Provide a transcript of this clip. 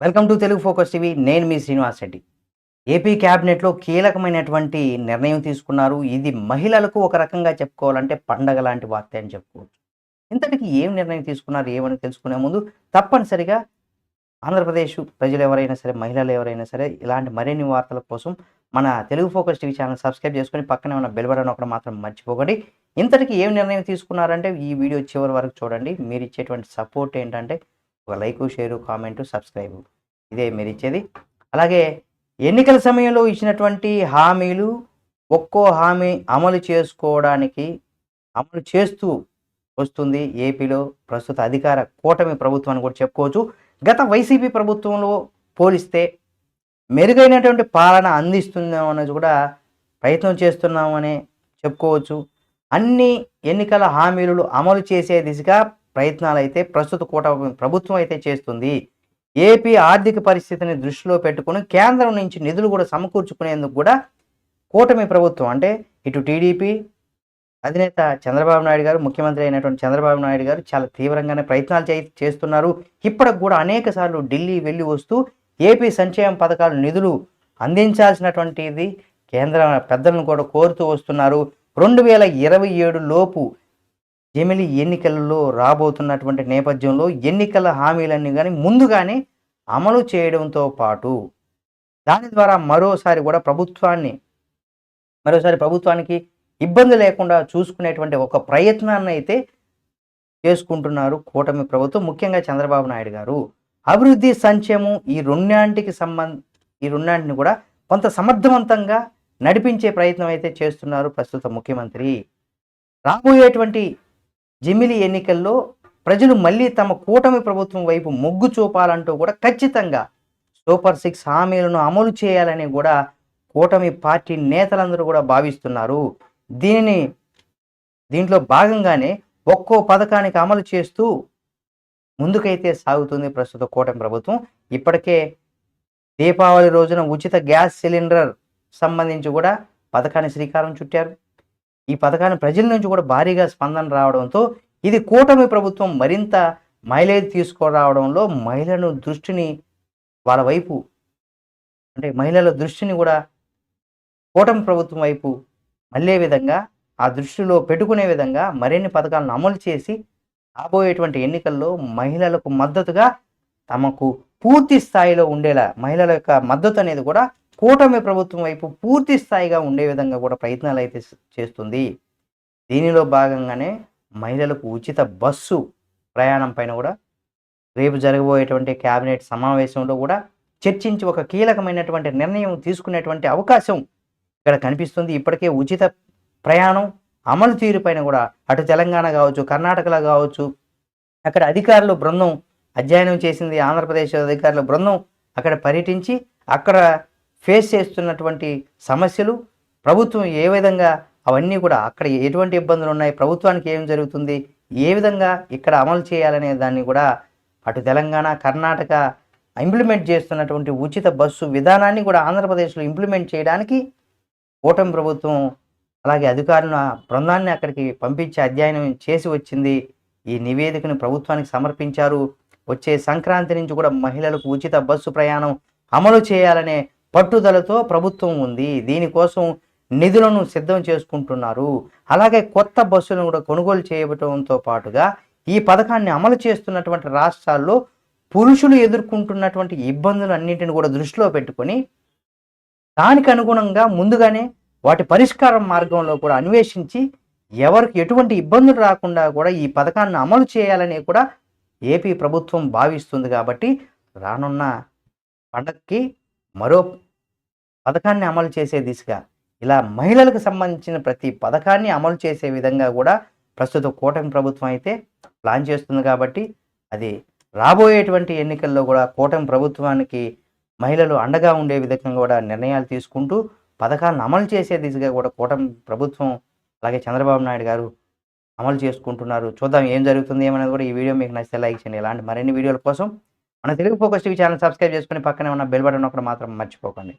Welcome to Telugu focus TV. నేను మీ Srinivas Reddy. AP క్యాబినెట్లో కీలకమైనటువంటి నిర్ణయం తీసుకున్నారు. ఇది మహిళలకు ఒక రకంగా చెప్పుకోవాలంటే పండగ లాంటి వార్త అని చెప్పుకోవచ్చు. ఇంతటికి ఏం నిర్ణయం తీసుకున్నారు? ఏమని తెలుసుకునే ముందు తప్పనిసరిగా ఆంధ్రప్రదేశ్ ప్రజలు ఎవరైనా సరే మహిళలు ఎవరైనా సరే ఇలాంటి మరిన్ని వార్తల కోసం మన Telugu focus TV channel subscribe చేసుకొని పక్కనే ఉన్న బెల్ బటన్ ఒకటి మాత్రం మర్చిపోకండి. ఇంతటికి ఏం నిర్ణయం తీసుకున్నారంటే ఈ వీడియో చివరి వరకు చూడండి. మీరు ఇచ్చేటువంటి సపోర్ట్ ఏంటంటే ఒక లైక్ షేరు కామెంటు సబ్స్క్రైబ్. ఇదే మీరు ఇచ్చేది అలాగే ఎన్నికల సమయంలో ఇచ్చినటువంటి హామీలు ఒక్కో హామీ అమలు చేసుకోవడానికి అమలు చేస్తూ వస్తుంది ఏపీలో ప్రస్తుత అధికార కూటమి ప్రభుత్వం అని కూడా చెప్పుకోవచ్చు. గత వైసీపీ ప్రభుత్వంలో పోలిస్తే మెరుగైనటువంటి పాలన అందిస్తున్నాం అనేది కూడా ప్రయత్నం చేస్తున్నామని చెప్పుకోవచ్చు. అన్ని ఎన్నికల హామీలు అమలు చేసే దిశగా ప్రయత్నాలు అయితే ప్రస్తుత కూట ప్రభుత్వం అయితే చేస్తుంది. ఏపీ ఆర్థిక పరిస్థితిని దృష్టిలో పెట్టుకుని కేంద్రం నుంచి నిధులు కూడా సమకూర్చుకునేందుకు కూడా కూటమి ప్రభుత్వం అంటే ఇటు టీడీపీ అధినేత చంద్రబాబు నాయుడు గారు ముఖ్యమంత్రి అయినటువంటి చంద్రబాబు నాయుడు గారు చాలా తీవ్రంగానే ప్రయత్నాలు చే చేస్తున్నారు. ఇప్పటికి కూడా అనేక సార్లు ఢిల్లీ వెళ్ళి వస్తూ ఏపీ సంక్షేమ పథకాలు నిధులు అందించాల్సినటువంటిది కేంద్ర పెద్దలను కూడా కోరుతూ వస్తున్నారు. రెండు వేల ఇరవై ఏడు లోపు జమిలి ఎన్నికలలో రాబోతున్నటువంటి నేపథ్యంలో ఎన్నికల హామీలన్నీ కానీ ముందుగానే అమలు చేయడంతో పాటు దాని ద్వారా మరోసారి కూడా ప్రభుత్వాన్ని మరోసారి ప్రభుత్వానికి ఇబ్బంది లేకుండా చూసుకునేటువంటి ఒక ప్రయత్నాన్ని అయితే చేసుకుంటున్నారు కూటమి ప్రభుత్వం ముఖ్యంగా చంద్రబాబు నాయుడు గారు. అభివృద్ధి సంక్షేమం ఈ రెండాంటికి సంబంధ ఈ రెండాంటిని కూడా కొంత సమర్థవంతంగా నడిపించే ప్రయత్నం అయితే చేస్తున్నారు ప్రస్తుత ముఖ్యమంత్రి. రాబోయేటువంటి జిమిలి ఎన్నికల్లో ప్రజలు మళ్ళీ తమ కూటమి ప్రభుత్వం వైపు మొగ్గు చూపాలంటూ కూడా ఖచ్చితంగా సూపర్ సిక్స్ హామీలను అమలు చేయాలని కూడా కూటమి పార్టీ నేతలందరూ కూడా భావిస్తున్నారు. దీనిని దీంట్లో భాగంగానే ఒక్కో పథకానికి అమలు చేస్తూ ముందుకైతే సాగుతుంది ప్రస్తుత కూటమి ప్రభుత్వం. ఇప్పటికే దీపావళి రోజున ఉచిత గ్యాస్ సిలిండర్ సంబంధించి కూడా పథకాన్ని శ్రీకారం చుట్టారు. ఈ పథకాన్ని ప్రజల నుంచి కూడా భారీగా స్పందన రావడంతో ఇది కూటమి ప్రభుత్వం మరింత మైలేజ్ తీసుకురావడంలో మహిళలను దృష్టిని వాళ్ళ వైపు అంటే మహిళల దృష్టిని కూడా కూటమి ప్రభుత్వం వైపు మళ్ళే విధంగా ఆ దృష్టిలో పెట్టుకునే విధంగా మరిన్ని పథకాలను అమలు చేసి రాబోయేటువంటి ఎన్నికల్లో మహిళలకు మద్దతుగా తమకు పూర్తి స్థాయిలో ఉండేలా మహిళల యొక్క మద్దతు అనేది కూడా కూటమి ప్రభుత్వం వైపు పూర్తి స్థాయిగా ఉండే విధంగా కూడా ప్రయత్నాలు అయితే చేస్తుంది. దీనిలో భాగంగానే మహిళలకు ఉచిత బస్సు ప్రయాణం పైన కూడా రేపు జరగబోయేటువంటి కేబినెట్ సమావేశంలో కూడా చర్చించి ఒక కీలకమైనటువంటి నిర్ణయం తీసుకునేటువంటి అవకాశం ఇక్కడ కనిపిస్తుంది. ఇప్పటికే ఉచిత ప్రయాణం అమలు తీరుపైన కూడా అటు తెలంగాణ కావచ్చు కర్ణాటకలో కావచ్చు అక్కడ అధికారులు బృందం అధ్యయనం చేసింది ఆంధ్రప్రదేశ్ అధికారుల బృందం అక్కడ పర్యటించి అక్కడ ఫేస్ చేస్తున్నటువంటి సమస్యలు ప్రభుత్వం ఏ విధంగా అవన్నీ కూడా అక్కడ ఎటువంటి ఇబ్బందులు ఉన్నాయి ప్రభుత్వానికి ఏం జరుగుతుంది ఏ విధంగా ఇక్కడ అమలు చేయాలనే దాన్ని కూడా అటు తెలంగాణ కర్ణాటక ఇంప్లిమెంట్ చేస్తున్నటువంటి ఉచిత బస్సు విధానాన్ని కూడా ఆంధ్రప్రదేశ్లో ఇంప్లిమెంట్ చేయడానికి కూటమి ప్రభుత్వం అలాగే అధికారుల బృందాన్ని అక్కడికి పంపించి అధ్యయనం చేసి వచ్చింది. ఈ నివేదికను ప్రభుత్వానికి సమర్పించారు. వచ్చే సంక్రాంతి నుంచి కూడా మహిళలకు ఉచిత బస్సు ప్రయాణం అమలు చేయాలనే పట్టుదలతో ప్రభుత్వం ఉంది. దీనికోసం నిధులను సిద్ధం చేసుకుంటున్నారు. అలాగే కొత్త బస్సులను కూడా కొనుగోలు చేయడంతో పాటుగా ఈ పథకాన్ని అమలు చేస్తున్నటువంటి రాష్ట్రాల్లో పురుషులు ఎదుర్కొంటున్నటువంటి ఇబ్బందులు అన్నింటిని కూడా దృష్టిలో పెట్టుకొని దానికి అనుగుణంగా ముందుగానే వాటి పరిష్కారం మార్గంలో కూడా అన్వేషించి ఎవరికి ఎటువంటి ఇబ్బందులు రాకుండా కూడా ఈ పథకాన్ని అమలు చేయాలని కూడా ఏపీ ప్రభుత్వం భావిస్తుంది కాబట్టి రానున్న పండగకి మరో పథకాన్ని అమలు చేసే దిశగా ఇలా మహిళలకు సంబంధించిన ప్రతి పథకాన్ని అమలు చేసే విధంగా కూడా ప్రస్తుత కూటమి ప్రభుత్వం అయితే ప్లాన్ చేస్తుంది కాబట్టి అది రాబోయేటువంటి ఎన్నికల్లో కూడా కూటమి ప్రభుత్వానికి మహిళలు అండగా ఉండే విధంగా కూడా నిర్ణయాలు తీసుకుంటూ పథకాలను అమలు చేసే దిశగా కూడా కూటమి ప్రభుత్వం అలాగే చంద్రబాబు నాయుడు గారు అమలు చేసుకుంటున్నారు. చూద్దాం ఏం జరుగుతుంది ఏమనేది కూడా ఈ వీడియో మీకు నచ్చితే లైక్ చేయండి. ఇలాంటి మరిన్ని వీడియోల కోసం మన Telugu focus TV channel subscribe చేసుకుని పక్కనే ఉన్న బెల్ బటన్ ఒకటి మాత్రం మర్చిపోకండి.